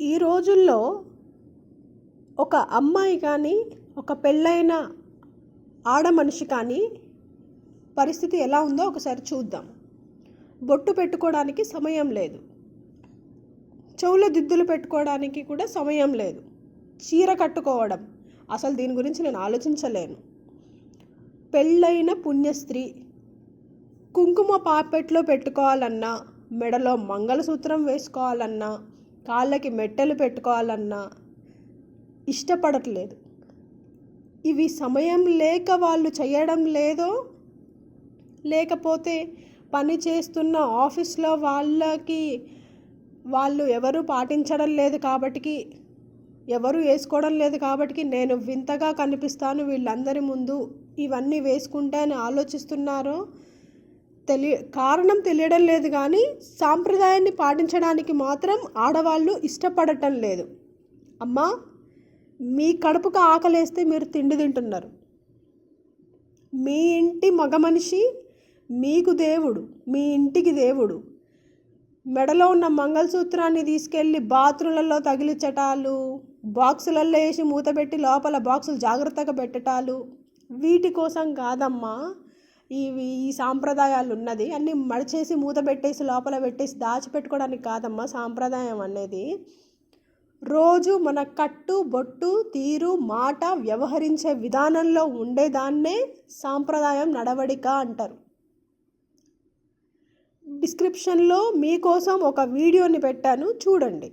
ఈ రోజుల్లో ఒక అమ్మాయి కానీ ఒక పెళ్ళైన ఆడ మనిషి కానీ పరిస్థితి ఎలా ఉందో ఒకసారి చూద్దాం. బొట్టు పెట్టుకోవడానికి సమయం లేదు. చెవుల దిద్దులు పెట్టుకోవడానికి కూడా సమయం లేదు. చీర కట్టుకోవడం అసలు దీని గురించి నేను ఆలోచించలేను. పెళ్ళైన పుణ్యస్త్రీ కుంకుమ పాపెట్లో పెట్టుకోవాలన్నా మెడలో మంగళసూత్రం వేసుకోవాలన్నా కాళ్ళకి మెట్టెలు పెట్టుకోవాలన్నా ఇష్టపడట్లేదు. ఇవి సమయం లేక వాళ్ళు చేయడం లేదో? లేకపోతే పని చేస్తున్న ఆఫీస్లో వాళ్ళకి వాళ్ళు ఎవరు పాటించడం లేదు కాబట్టి ఎవరు వేసుకోవడం లేదు కాబట్టి నేను వింతగా కనిపిస్తాను వీళ్ళందరి ముందు. ఇవన్నీ వేసుకుంటే అని ఆలోచిస్తున్నారో? తెలియ కారణం తెలియడం లేదు కానీ సాంప్రదాయాన్ని పాటించడానికి మాత్రం ఆడవాళ్ళు ఇష్టపడటం లేదు. అమ్మా మీ కడుపుకు ఆకలేస్తే మీరు తిండి తింటున్నారు. మీ ఇంటి మగ మనిషి మీకు దేవుడు మీ ఇంటికి దేవుడు. మెడలో ఉన్న మంగళసూత్రాన్ని తీసుకెళ్ళి బాత్రూంలలో తగిలించటాలు బాక్సులలో వేసి మూతపెట్టి లోపల బాక్సులు జాగ్రత్తగా పెట్టటాలు. వీటి కోసం కాదమ్మా ఇవి ఈ సాంప్రదాయాలు ఉన్నది. అన్నీ మడిచేసి మూత పెట్టేసి లోపల పెట్టేసి దాచిపెట్టుకోవడానికి కాదమ్మా సాంప్రదాయం అనేది. రోజు మన కట్టు బొట్టు తీరు మాట వ్యవహరించే విధానంలో ఉండేదాన్నే సాంప్రదాయం నడవడిక అంటారు. డిస్క్రిప్షన్లో మీకోసం ఒక వీడియోని పెట్టాను. చూడండి.